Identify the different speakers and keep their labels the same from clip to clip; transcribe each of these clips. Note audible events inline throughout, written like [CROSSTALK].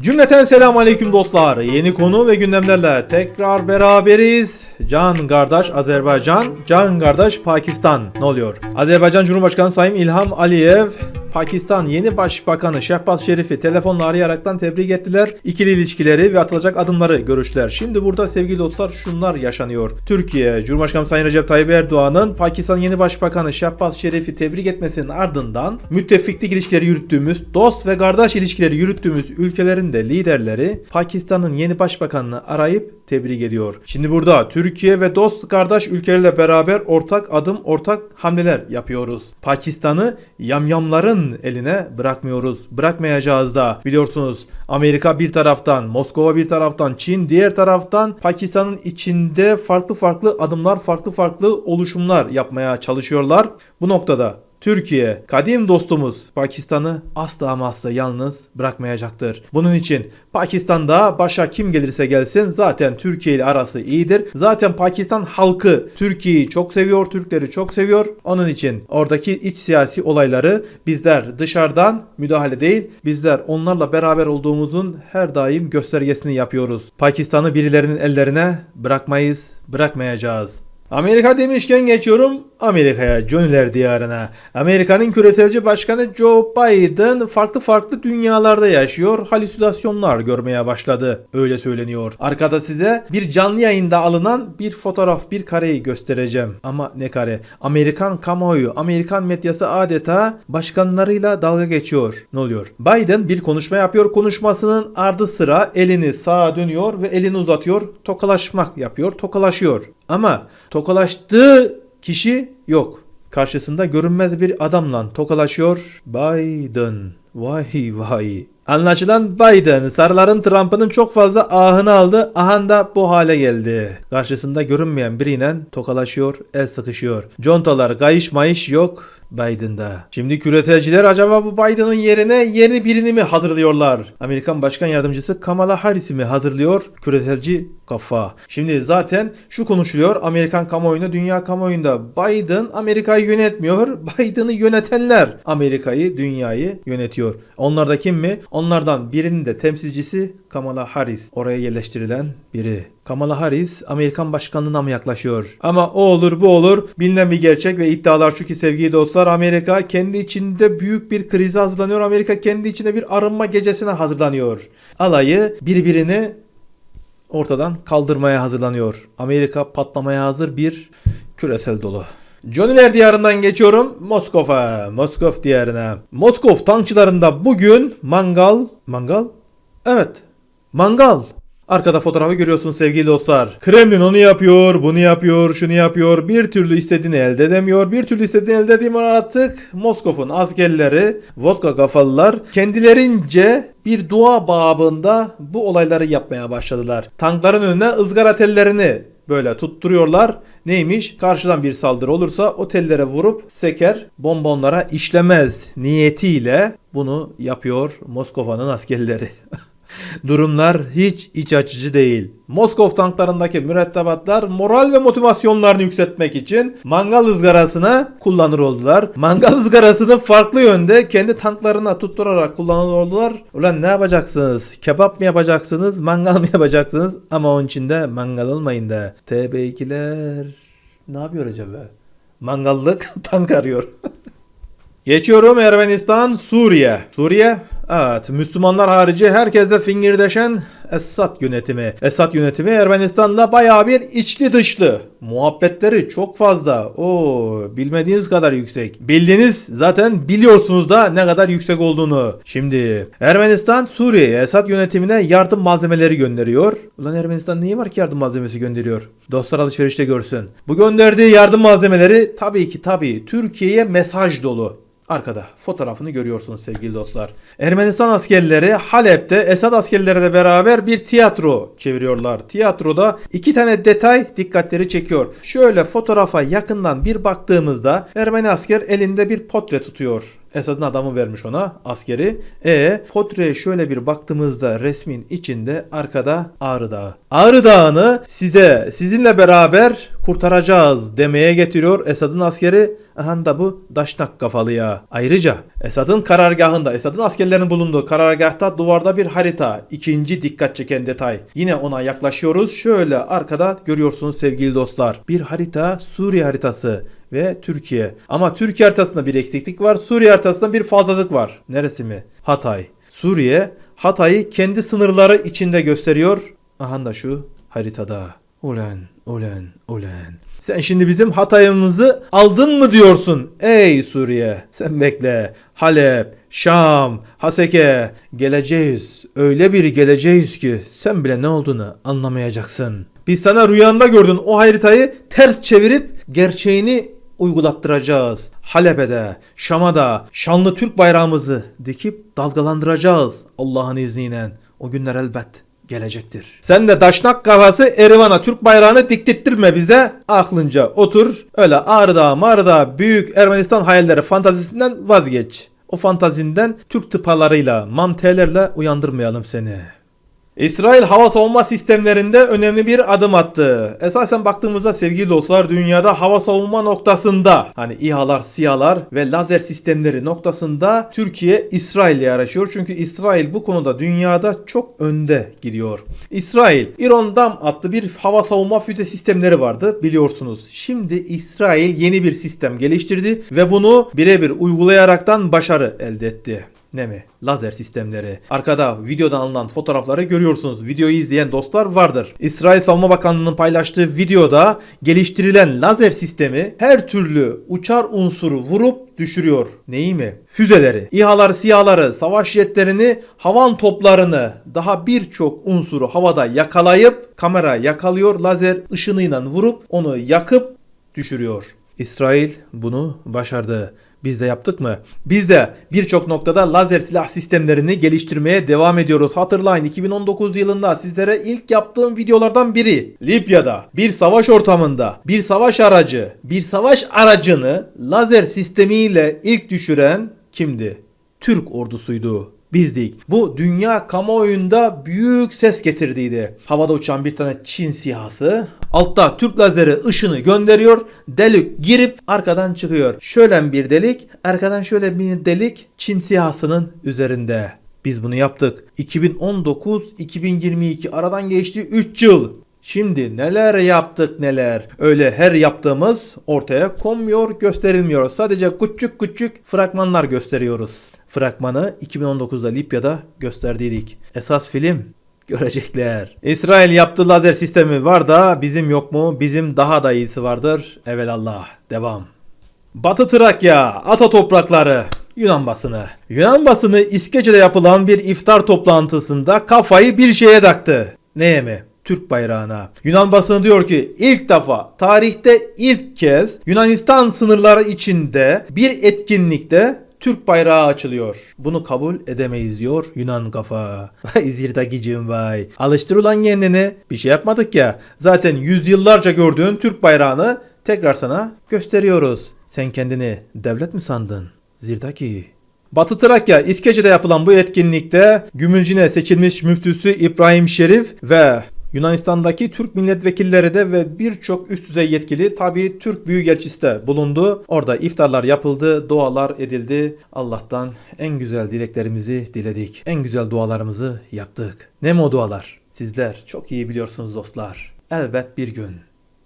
Speaker 1: Cümleten selamun aleyküm dostlar. Yeni konu ve gündemlerle tekrar beraberiz. Can kardeş Azerbaycan, Can kardeş Pakistan. Ne oluyor? Azerbaycan Cumhurbaşkanı Sayın İlham Aliyev Pakistan yeni başbakanı Şehbaz Şerif'i telefonla arayaraktan tebrik ettiler. İkili ilişkileri ve atılacak adımları görüştüler. Şimdi burada sevgili dostlar şunlar yaşanıyor. Türkiye Cumhurbaşkanı Sayın Recep Tayyip Erdoğan'ın Pakistan yeni başbakanı Şehbaz Şerif'i tebrik etmesinin ardından müttefiklik ilişkileri yürüttüğümüz, dost ve kardeş ilişkileri yürüttüğümüz ülkelerin de liderleri Pakistan'ın yeni başbakanını arayıp tebrik ediyor. Şimdi burada Türkiye ve dost kardeş ülkelerle beraber ortak adım, ortak hamleler yapıyoruz. Pakistan'ı yamyamların eline bırakmıyoruz. Bırakmayacağız da biliyorsunuz Amerika bir taraftan, Moskova bir taraftan, Çin diğer taraftan Pakistan'ın içinde farklı farklı adımlar, farklı farklı oluşumlar yapmaya çalışıyorlar. Bu noktada Türkiye, kadim dostumuz Pakistan'ı asla ama asla yalnız bırakmayacaktır. Bunun için Pakistan'da başa kim gelirse gelsin zaten Türkiye ile arası iyidir. Zaten Pakistan halkı Türkiye'yi çok seviyor, Türkleri çok seviyor. Onun için oradaki iç siyasi olayları bizler dışarıdan müdahale değil, bizler onlarla beraber olduğumuzun her daim göstergesini yapıyoruz. Pakistan'ı birilerinin ellerine bırakmayız, bırakmayacağız. Amerika demişken geçiyorum Amerika'ya, Johnny'ler diyarına. Amerika'nın küreselci başkanı Joe Biden farklı farklı dünyalarda yaşıyor, halüsinasyonlar görmeye başladı. Öyle söyleniyor. Arkada size bir canlı yayında alınan bir fotoğraf, bir kareyi göstereceğim. Ama ne kare? Amerikan kamuoyu, Amerikan medyası adeta başkanlarıyla dalga geçiyor. Ne oluyor? Biden bir konuşma yapıyor. Konuşmasının ardı sıra elini sağa dönüyor ve elini uzatıyor. Tokalaşmak yapıyor, tokalaşıyor. Ama tokalaştığı kişi yok. Karşısında görünmez bir adamla tokalaşıyor. Biden. Vay vay. Anlaşılan Biden sarıların Trump'ının çok fazla ahını aldı. Ahan da bu hale geldi. Karşısında görünmeyen biriyle tokalaşıyor, el sıkışıyor. Contalar kayış mayış yok. Biden'da. Şimdi küreselciler acaba bu Biden'ın yerine yeni birini mi hazırlıyorlar? Amerikan Başkan Yardımcısı Kamala Harris'i mi hazırlıyor? Küreselci kafa. Şimdi zaten şu konuşuluyor Amerikan kamuoyunda, dünya kamuoyunda Biden Amerika'yı yönetmiyor. [LAUGHS] Biden'ı yönetenler Amerika'yı, dünyayı yönetiyor. Onlar da kim mi? Onlardan birinin de temsilcisi Kamala Harris. Oraya yerleştirilen biri. Kamala Harris Amerikan başkanlığına mı yaklaşıyor? Ama o olur bu olur. Bilinen bir gerçek ve iddialar şu ki sevgili dostlar Amerika kendi içinde büyük bir krize hazırlanıyor. Amerika kendi içinde bir arınma gecesine hazırlanıyor. Alayı birbirini ortadan kaldırmaya hazırlanıyor. Amerika patlamaya hazır bir küresel dolu. Johnny'ler diyarından geçiyorum Moskova. Moskov diyarına. Moskov tankçılarında bugün mangal. Mangal? Evet. Mangal. Arkada fotoğrafı görüyorsun sevgili dostlar. Kremlin onu yapıyor, bunu yapıyor, şunu yapıyor. Bir türlü istediğini elde edemiyor. Bir türlü istediğini elde edemiyor artık. Moskov'un askerleri, vodka kafalılar kendilerince bir dua babında bu olayları yapmaya başladılar. Tankların önüne ızgara tellerini böyle tutturuyorlar. Neymiş? Karşıdan bir saldırı olursa o tellere vurup seker bonbonlara işlemez niyetiyle bunu yapıyor Moskova'nın askerleri. [LAUGHS] Durumlar hiç iç açıcı değil. Moskov tanklarındaki mürettebatlar moral ve motivasyonlarını yükseltmek için mangal ızgarasına kullanır oldular. Mangal ızgarasını farklı yönde kendi tanklarına tutturarak kullanır oldular. Ulan ne yapacaksınız? Kebap mı yapacaksınız? Mangal mı yapacaksınız? Ama onun için de mangal olmayın da. TB2'ler ne yapıyor acaba? Mangallık [LAUGHS] tank arıyor. [LAUGHS] Geçiyorum Ermenistan, Suriye. Suriye, evet Müslümanlar harici herkeste fingirdeşen Esad yönetimi. Esad yönetimi Ermenistan'da bayağı bir içli dışlı. Muhabbetleri çok fazla. Oo, bilmediğiniz kadar yüksek. Bildiğiniz zaten biliyorsunuz da ne kadar yüksek olduğunu. Şimdi Ermenistan Suriye'ye Esad yönetimine yardım malzemeleri gönderiyor. Ulan Ermenistan neyi var ki yardım malzemesi gönderiyor? Dostlar alışverişte görsün. Bu gönderdiği yardım malzemeleri tabii ki tabii Türkiye'ye mesaj dolu. Arkada fotoğrafını görüyorsunuz sevgili dostlar. Ermenistan askerleri Halep'te Esad askerleriyle beraber bir tiyatro çeviriyorlar. Tiyatroda iki tane detay dikkatleri çekiyor. Şöyle fotoğrafa yakından bir baktığımızda Ermeni asker elinde bir potre tutuyor. Esad'ın adamı vermiş ona askeri. E portreye şöyle bir baktığımızda resmin içinde arkada Ağrı Dağı. Ağrı Dağı'nı size sizinle beraber kurtaracağız demeye getiriyor Esad'ın askeri. Aha da bu daşnak kafalıya. Ayrıca Esad'ın karargahında, Esad'ın askerlerinin bulunduğu karargahta duvarda bir harita. İkinci dikkat çeken detay. Yine ona yaklaşıyoruz. Şöyle arkada görüyorsunuz sevgili dostlar. Bir harita Suriye haritası ve Türkiye. Ama Türkiye haritasında bir eksiklik var. Suriye haritasında bir fazlalık var. Neresi mi? Hatay. Suriye Hatay'ı kendi sınırları içinde gösteriyor. Aha da şu haritada. Ulen, ulen, ulen. Sen şimdi bizim Hatay'ımızı aldın mı diyorsun ey Suriye? Sen bekle. Halep, Şam, Haseke geleceğiz. Öyle bir geleceğiz ki sen bile ne olduğunu anlamayacaksın. Biz sana rüyanda gördün o haritayı ters çevirip gerçeğini uygulattıracağız. Halep'e Şam'a da şanlı Türk bayrağımızı dikip dalgalandıracağız Allah'ın izniyle. O günler elbet gelecektir. Sen de Daşnak kafası Erivan'a Türk bayrağını diktirttirme bize. Aklınca otur. Öyle Ağrı'da Mağrı'da büyük Ermenistan hayalleri fantazisinden vazgeç. O fantazinden Türk tıpalarıyla, mantelerle uyandırmayalım seni. İsrail hava savunma sistemlerinde önemli bir adım attı. Esasen baktığımızda sevgili dostlar dünyada hava savunma noktasında hani İHA'lar, SİHA'lar ve lazer sistemleri noktasında Türkiye İsrail ile yarışıyor. Çünkü İsrail bu konuda dünyada çok önde gidiyor. İsrail Iron Dam adlı bir hava savunma füze sistemleri vardı biliyorsunuz. Şimdi İsrail yeni bir sistem geliştirdi ve bunu birebir uygulayaraktan başarı elde etti. Ne mi? Lazer sistemleri. Arkada videodan alınan fotoğrafları görüyorsunuz. Videoyu izleyen dostlar vardır. İsrail Savunma Bakanlığı'nın paylaştığı videoda geliştirilen lazer sistemi her türlü uçar unsuru vurup düşürüyor. Neyi mi? Füzeleri, İHA'ları, SİHA'ları, savaş jetlerini, havan toplarını daha birçok unsuru havada yakalayıp kamera yakalıyor. Lazer ışınıyla vurup onu yakıp düşürüyor. İsrail bunu başardı. Biz de yaptık mı? Biz de birçok noktada lazer silah sistemlerini geliştirmeye devam ediyoruz. Hatırlayın 2019 yılında sizlere ilk yaptığım videolardan biri. Libya'da bir savaş ortamında bir savaş aracı, bir savaş aracını lazer sistemiyle ilk düşüren kimdi? Türk ordusuydu bizdik. Bu dünya kamuoyunda büyük ses getirdiydi. Havada uçan bir tane Çin sihası altta Türk lazeri ışını gönderiyor. Delik girip arkadan çıkıyor. Şöyle bir delik, arkadan şöyle bir delik Çin sihasının üzerinde. Biz bunu yaptık. 2019-2022 aradan geçti 3 yıl. Şimdi neler yaptık neler. Öyle her yaptığımız ortaya konmuyor, gösterilmiyor. Sadece küçük küçük fragmanlar gösteriyoruz. Fragmanı 2019'da Libya'da gösterdiydik. Esas film görecekler. İsrail yaptığı lazer sistemi var da bizim yok mu? Bizim daha da iyisi vardır. Evelallah. Devam. Batı Trakya, Ata toprakları, Yunan basını. Yunan basını İskeçe'de yapılan bir iftar toplantısında kafayı bir şeye taktı. Neye mi? Türk bayrağına. Yunan basını diyor ki ilk defa tarihte ilk kez Yunanistan sınırları içinde bir etkinlikte Türk bayrağı açılıyor. Bunu kabul edemeyiz diyor Yunan kafa. [LAUGHS] Vay zirtakicim vay. Alıştır ulan kendini. Bir şey yapmadık ya. Zaten yüzyıllarca gördüğün Türk bayrağını tekrar sana gösteriyoruz. Sen kendini devlet mi sandın? Zirdaki. Batı Trakya, İskeçe'de yapılan bu etkinlikte Gümülcine seçilmiş müftüsü İbrahim Şerif ve Yunanistan'daki Türk milletvekilleri de ve birçok üst düzey yetkili tabi Türk Büyükelçisi de bulundu. Orada iftarlar yapıldı, dualar edildi. Allah'tan en güzel dileklerimizi diledik. En güzel dualarımızı yaptık. Ne o dualar? Sizler çok iyi biliyorsunuz dostlar. Elbet bir gün.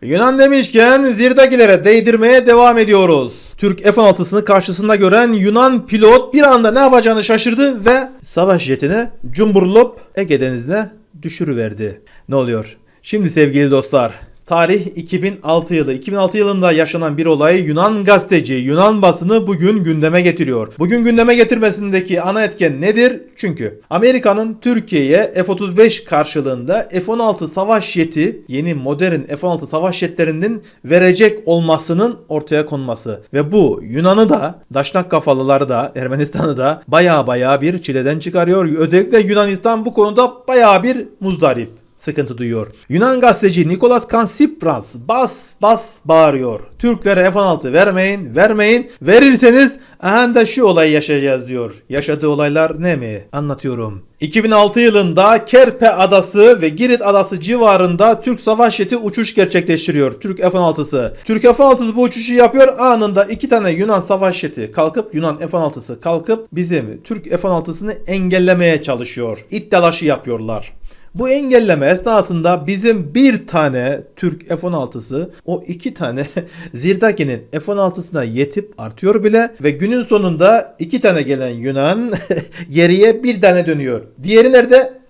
Speaker 1: Yunan demişken zirdakilere değdirmeye devam ediyoruz. Türk F-16'sını karşısında gören Yunan pilot bir anda ne yapacağını şaşırdı ve savaş jetini cumburlop Ege Denizi'ne düşürüverdi. Ne oluyor? Şimdi sevgili dostlar Tarih 2006 yılı. 2006 yılında yaşanan bir olayı Yunan gazeteci, Yunan basını bugün gündeme getiriyor. Bugün gündeme getirmesindeki ana etken nedir? Çünkü Amerika'nın Türkiye'ye F-35 karşılığında F-16 savaş jeti, yeni modern F-16 savaş jetlerinin verecek olmasının ortaya konması. Ve bu Yunan'ı da, Daşnak kafalıları da, Ermenistan'ı da baya baya bir çileden çıkarıyor. Özellikle Yunanistan bu konuda baya bir muzdarip. Sıkıntı duyuyor. Yunan gazeteci Nikolas Kansipras bas bas bağırıyor. Türklere F-16 vermeyin, vermeyin. Verirseniz aha da şu olayı yaşayacağız diyor. Yaşadığı olaylar ne mi? Anlatıyorum. 2006 yılında Kerpe Adası ve Girit Adası civarında Türk savaş jeti uçuş gerçekleştiriyor. Türk F-16'sı. Türk F-16'sı bu uçuşu yapıyor. Anında iki tane Yunan savaş jeti kalkıp Yunan F-16'sı kalkıp bizim Türk F-16'sını engellemeye çalışıyor. İttalaşı yapıyorlar. Bu engelleme esnasında bizim bir tane Türk F-16'sı o iki tane [LAUGHS] Zirdaki'nin F-16'sına yetip artıyor bile ve günün sonunda iki tane gelen Yunan [LAUGHS] geriye bir tane dönüyor. Diğeri nerede?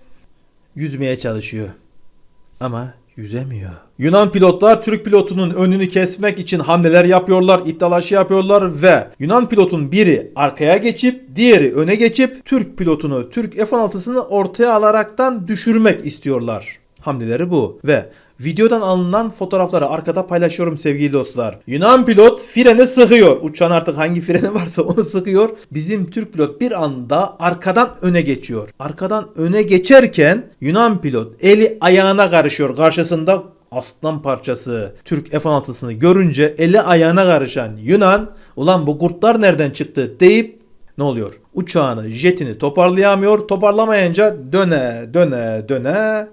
Speaker 1: Yüzmeye çalışıyor. Ama yüzemiyor. Yunan pilotlar Türk pilotunun önünü kesmek için hamleler yapıyorlar, ittalaşı yapıyorlar ve Yunan pilotun biri arkaya geçip diğeri öne geçip Türk pilotunu, Türk F-16'sını ortaya alaraktan düşürmek istiyorlar. Hamleleri bu ve videodan alınan fotoğrafları arkada paylaşıyorum sevgili dostlar. Yunan pilot freni sıkıyor. Uçağın artık hangi freni [LAUGHS] varsa onu sıkıyor. Bizim Türk pilot bir anda arkadan öne geçiyor. Arkadan öne geçerken Yunan pilot eli ayağına karışıyor. Karşısında aslan parçası Türk F-16'sını görünce eli ayağına karışan Yunan ulan bu kurtlar nereden çıktı deyip ne oluyor? Uçağını, jetini toparlayamıyor. Toparlamayınca döne döne döne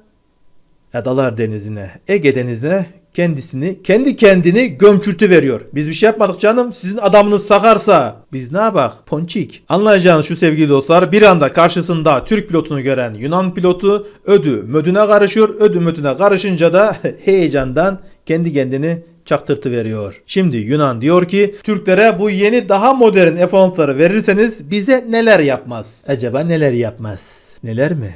Speaker 1: Adalar Denizi'ne, Ege Denizi'ne kendisini, kendi kendini gömçürtü veriyor. Biz bir şey yapmadık canım. Sizin adamınız sakarsa biz ne yapak? Ponçik. Anlayacağınız şu sevgili dostlar bir anda karşısında Türk pilotunu gören Yunan pilotu ödü mödüne karışıyor. Ödü mödüne karışınca da [LAUGHS] heyecandan kendi kendini çaktırtı veriyor. Şimdi Yunan diyor ki Türklere bu yeni daha modern F-16'ları verirseniz bize neler yapmaz? Acaba neler yapmaz? Neler mi?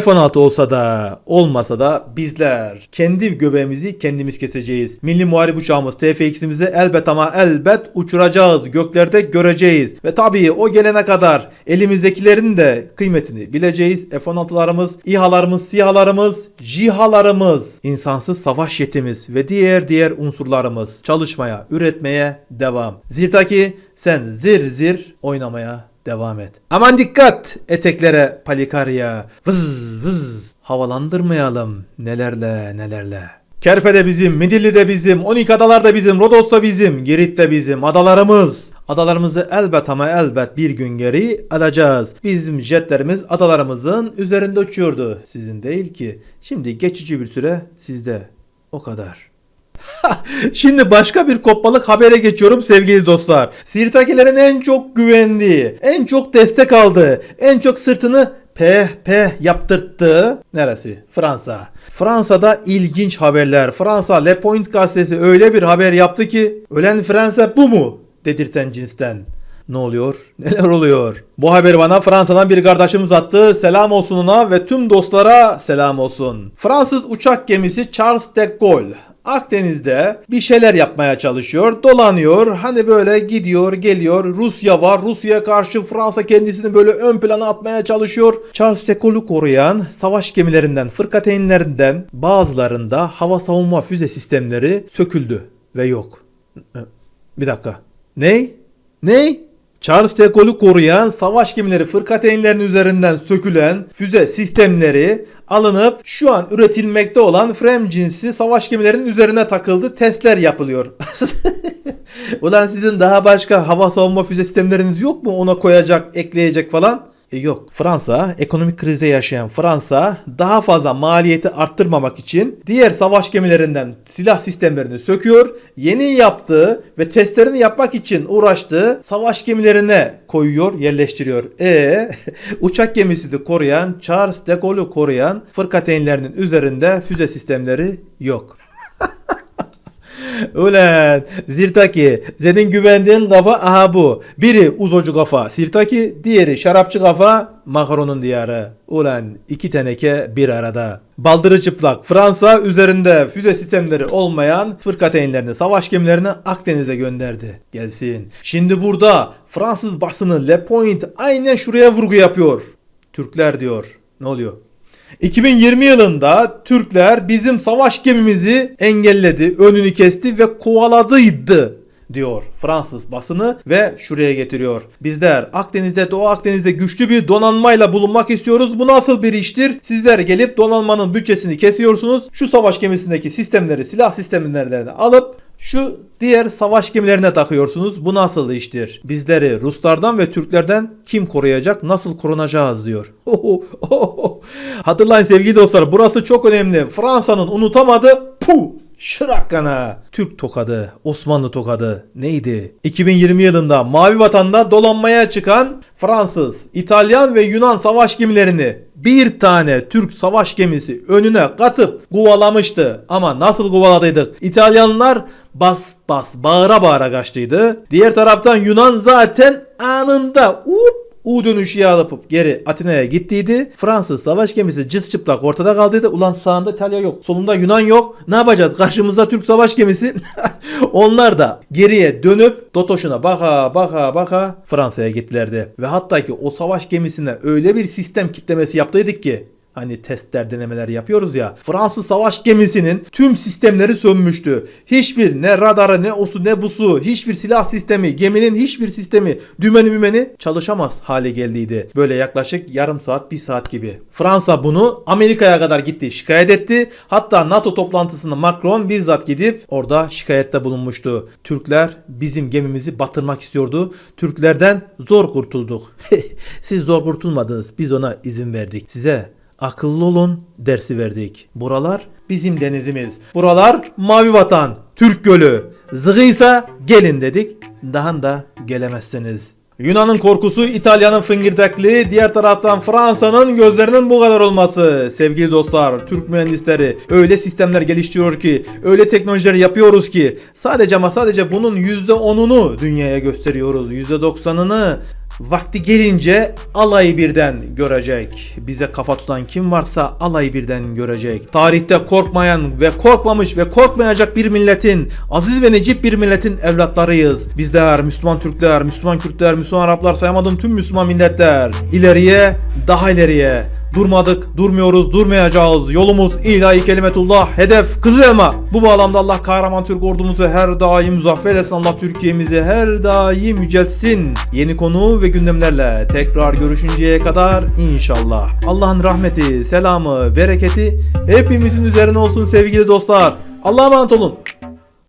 Speaker 1: F-16 olsa da olmasa da bizler kendi göbeğimizi kendimiz keseceğiz. Milli Muharip uçağımız TFX'imizi elbet ama elbet uçuracağız. Göklerde göreceğiz. Ve tabii o gelene kadar elimizdekilerin de kıymetini bileceğiz. F-16'larımız, İHA'larımız, SİHA'larımız, JİHA'larımız, insansız savaş jetimiz ve diğer diğer unsurlarımız çalışmaya, üretmeye devam. Zirtaki sen zir zir oynamaya devam et. Aman dikkat eteklere palikarya. Vız vız havalandırmayalım nelerle nelerle. Kerpe de bizim, Midilli de bizim, 12 adalar da bizim, Rodos da bizim, Girit de bizim, adalarımız. Adalarımızı elbet ama elbet bir gün geri alacağız. Bizim jetlerimiz adalarımızın üzerinde uçuyordu. Sizin değil ki. Şimdi geçici bir süre sizde. O kadar. [LAUGHS] Şimdi başka bir kopmalık habere geçiyorum sevgili dostlar. Sirtakilerin en çok güvendiği, en çok destek aldığı, en çok sırtını peh peh yaptırttığı neresi? Fransa. Fransa'da ilginç haberler. Fransa Le Point gazetesi öyle bir haber yaptı ki ölen Fransa bu mu? dedirten cinsten. Ne oluyor? [LAUGHS] Neler oluyor? Bu haberi bana Fransa'dan bir kardeşimiz attı. Selam olsun ona ve tüm dostlara selam olsun. Fransız uçak gemisi Charles de Gaulle Akdeniz'de bir şeyler yapmaya çalışıyor. Dolanıyor. Hani böyle gidiyor, geliyor. Rusya var. Rusya'ya karşı Fransa kendisini böyle ön plana atmaya çalışıyor. Charles de Gaulle'u koruyan savaş gemilerinden, fırkateynlerinden bazılarında hava savunma füze sistemleri söküldü ve yok. Bir dakika. Ney? Ney? Charles de Gaulle'u koruyan savaş gemileri fırkateynlerinin üzerinden sökülen füze sistemleri alınıp şu an üretilmekte olan Frem cinsi savaş gemilerinin üzerine takıldı. Testler yapılıyor. [LAUGHS] Ulan sizin daha başka hava savunma füze sistemleriniz yok mu ona koyacak, ekleyecek falan? E yok. Fransa, ekonomik krize yaşayan Fransa daha fazla maliyeti arttırmamak için diğer savaş gemilerinden silah sistemlerini söküyor. Yeni yaptığı ve testlerini yapmak için uğraştığı savaş gemilerine koyuyor, yerleştiriyor. E [LAUGHS] uçak gemisi de koruyan, Charles de Gaulle'u koruyan fırkateynlerinin üzerinde füze sistemleri yok. Ulan Sirtaki senin güvendiğin kafa aha bu. Biri uzocu kafa Sirtaki diğeri şarapçı kafa Macron'un diyarı. Ulan iki teneke bir arada. Baldırı çıplak Fransa üzerinde füze sistemleri olmayan fırkateynlerini savaş gemilerini Akdeniz'e gönderdi. Gelsin. Şimdi burada Fransız basını Le Point aynen şuraya vurgu yapıyor. Türkler diyor. Ne oluyor? 2020 yılında Türkler bizim savaş gemimizi engelledi, önünü kesti ve kovaladıydı. diyor Fransız basını ve şuraya getiriyor. Bizler Akdeniz'de Doğu Akdeniz'de güçlü bir donanmayla bulunmak istiyoruz. Bu nasıl bir iştir? Sizler gelip donanmanın bütçesini kesiyorsunuz. Şu savaş gemisindeki sistemleri, silah sistemlerini alıp şu diğer savaş gemilerine takıyorsunuz. Bu nasıl iştir? Bizleri Ruslardan ve Türklerden kim koruyacak? Nasıl korunacağız diyor. [LAUGHS] Hatırlayın sevgili dostlar burası çok önemli. Fransa'nın unutamadı. Puh! Şırakkana. Türk tokadı, Osmanlı tokadı neydi? 2020 yılında Mavi Vatan'da dolanmaya çıkan Fransız, İtalyan ve Yunan savaş gemilerini bir tane Türk savaş gemisi önüne katıp kovalamıştı. Ama nasıl kovaladıydık? İtalyanlar bas bas bağıra bağıra kaçtıydı. Diğer taraftan Yunan zaten anında up U dönüşü yapıp geri Atina'ya gittiydi. Fransız savaş gemisi cız çıplak ortada kaldıydı. Ulan sağında İtalya yok. Solunda Yunan yok. Ne yapacağız? Karşımızda Türk savaş gemisi. [LAUGHS] Onlar da geriye dönüp Dotoş'una baka baka baka Fransa'ya gittilerdi. Ve hatta ki o savaş gemisine öyle bir sistem kitlemesi yaptıydık ki Hani testler denemeler yapıyoruz ya. Fransız savaş gemisinin tüm sistemleri sönmüştü. Hiçbir ne radarı ne osu ne busu hiçbir silah sistemi geminin hiçbir sistemi dümeni mümeni çalışamaz hale geldiydi. Böyle yaklaşık yarım saat bir saat gibi. Fransa bunu Amerika'ya kadar gitti şikayet etti. Hatta NATO toplantısında Macron bizzat gidip orada şikayette bulunmuştu. Türkler bizim gemimizi batırmak istiyordu. Türklerden zor kurtulduk. [LAUGHS] Siz zor kurtulmadınız. Biz ona izin verdik. Size akıllı olun dersi verdik. Buralar bizim denizimiz. Buralar mavi vatan, Türk gölü. Zığıysa gelin dedik. Daha da gelemezsiniz. Yunan'ın korkusu, İtalya'nın fıngırdaklığı, diğer taraftan Fransa'nın gözlerinin bu kadar olması. Sevgili dostlar, Türk mühendisleri öyle sistemler geliştiriyor ki, öyle teknolojiler yapıyoruz ki sadece ama sadece bunun %10'unu dünyaya gösteriyoruz. %90'ını Vakti gelince alayı birden görecek. Bize kafa tutan kim varsa alayı birden görecek. Tarihte korkmayan ve korkmamış ve korkmayacak bir milletin, aziz ve necip bir milletin evlatlarıyız. Bizler Müslüman Türkler, Müslüman Kürtler, Müslüman Araplar sayamadım tüm Müslüman milletler. İleriye, daha ileriye. Durmadık, durmuyoruz, durmayacağız. Yolumuz ilahi kelimetullah, hedef Kızıl. Bu bağlamda Allah kahraman Türk ordumuzu her daim muzaffer etsin. Allah Türkiye'mizi her daim yüceltsin. Yeni konu ve gündemlerle tekrar görüşünceye kadar inşallah. Allah'ın rahmeti, selamı, bereketi hepimizin üzerine olsun sevgili dostlar. Allah'a emanet olun.